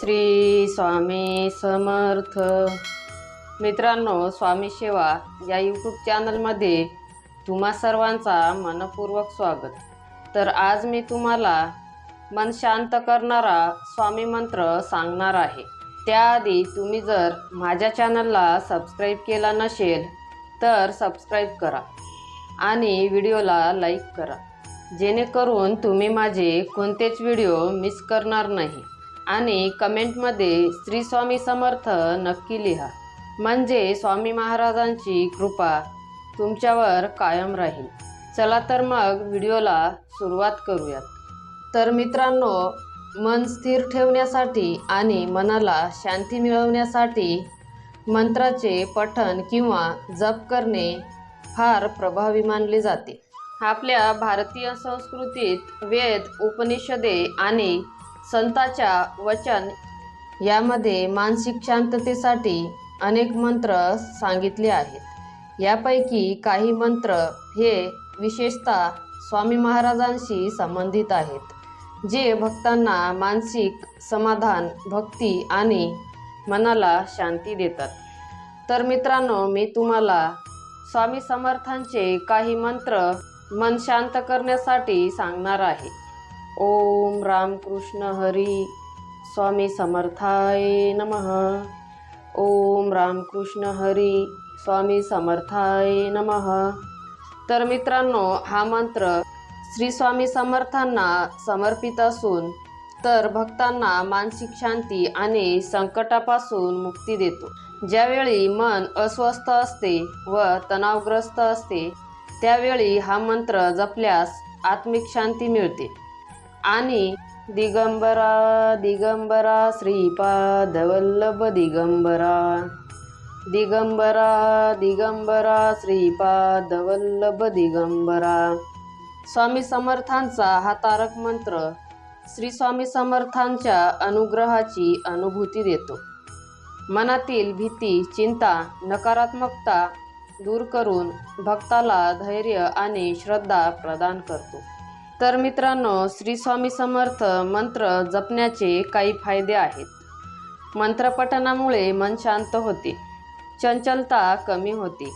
श्री स्वामी समर्थ. मित्रांनो स्वामी सेवा या यूट्यूब चॅनलमध्ये तुम्हा सर्वांचा मनपूर्वक स्वागत. तर आज मी तुम्हाला मन शांत करणारा स्वामी मंत्र सांगणार आहे. त्याआधी तुम्ही जर माझ्या चॅनलला सबस्क्राईब केला नसेल तर सबस्क्राईब करा आणि व्हिडिओला लाईक करा. जेणेकरून तुम्ही माझे कोणतेच व्हिडिओ मिस करणार नाही. आणि कमेंटमध्ये श्री स्वामी समर्थ नक्की लिहा. म्हणजे स्वामी महाराजांची कृपा तुमच्यावर कायम राहील. चला तर मग व्हिडिओला सुरुवात करूयात. तर मित्रांनो मन स्थिर ठेवण्यासाठी आणि मनाला शांती मिळवण्यासाठी मंत्राचे पठण किंवा जप करणे फार प्रभावी मानले जाते. आपल्या भारतीय संस्कृतीत वेद उपनिषदे आणि संताच्या वचन यामध्ये मानसिक शांततेसाठी अनेक मंत्र सांगितले आहेत. यापैकी काही मंत्र हे विशेषतः स्वामी महाराजांशी संबंधित आहेत जे भक्तांना मानसिक समाधान भक्ती आणि मनाला शांती देतात. तर मित्रांनो मी तुम्हाला स्वामी समर्थांचे काही मंत्र मन शांत करण्यासाठी सांगणार आहे. ओम रामकृष्ण हरी स्वामी समर्थाय नम। ओम रामकृष्ण हरी स्वामी समर्थाय नम। तर मित्रांनो हा मंत्र श्री स्वामी समर्थांना समर्पित असून तर भक्तांना मानसिक शांती आणि संकटापासून मुक्ती देतो. ज्यावेळी मन अस्वस्थ असते व तणावग्रस्त असते त्यावेळी हा मंत्र जपल्यास आत्मिक शांती मिळते. आणि दिगंबरा दिगंबरा श्रीपाद वल्लभ दिगंबरा. दिगंबरा दिगंबरा श्रीपाद वल्लभ दिगंबरा. स्वामी समर्थांचा हा तारक मंत्र श्री स्वामी समर्थांच्या अनुग्रहाची अनुभूती देतो. मनातील भीती चिंता नकारात्मकता दूर करून भक्ताला धैर्य आणि श्रद्धा प्रदान करतो. तर मित्रांनो श्री स्वामी समर्थ मंत्र जपण्याचे काही फायदे आहेत. मंत्रपठणामुळे मन शांत होते चंचलता कमी होते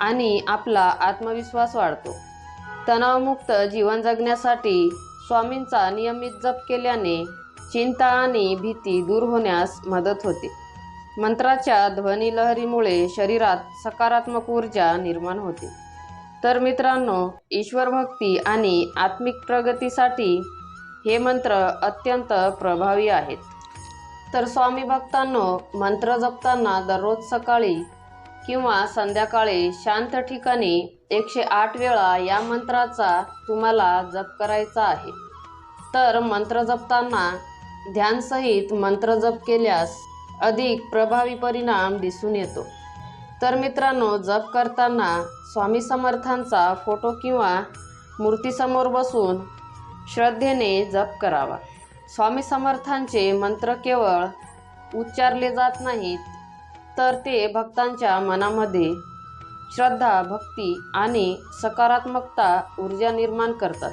आणि आपला आत्मविश्वास वाढतो. तणावमुक्त जीवन जगण्यासाठी स्वामींचा नियमित जप केल्याने चिंता आणि भीती दूर होण्यास मदत होते. मंत्राच्या ध्वनी लहरीमुळे शरीरात सकारात्मक ऊर्जा निर्माण होते. तर मित्रांनो ईश्वर भक्ती आणि आत्मिक प्रगतीसाठी हे मंत्र अत्यंत प्रभावी आहेत. तर स्वामी भक्तांनो मंत्र जपताना दररोज सकाळी किंवा संध्याकाळी शांत ठिकाणी एकशे आठ वेळा या मंत्राचा तुम्हाला जप करायचा आहे. तर मंत्र जपताना ध्यानसहित मंत्र जप केल्यास अधिक प्रभावी परिणाम दिसून येतो. तर मित्रांनो जप करताना स्वामी समर्थांचा फोटो किंवा मूर्तीसमोर बसून श्रद्धेने जप करावा. स्वामी समर्थांचे मंत्र केवळ उच्चारले जात नाहीत तर ते भक्तांच्या मनामध्ये श्रद्धा भक्ती आणि सकारात्मकता ऊर्जा निर्माण करतात.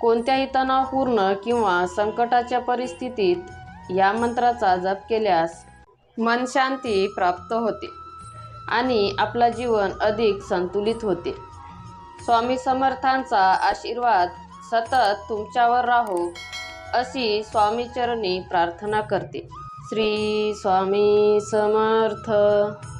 कोणत्याही तणावपूर्ण किंवा संकटाच्या परिस्थितीत या मंत्राचा जप केल्यास मनशांती प्राप्त होते. आणि आपला जीवन अधिक संतुलित होते. स्वामी समर्थांचा आशीर्वाद सतत तुमच्यावर राहो अशी स्वामीचरणी प्रार्थना करते. श्री स्वामी समर्थ.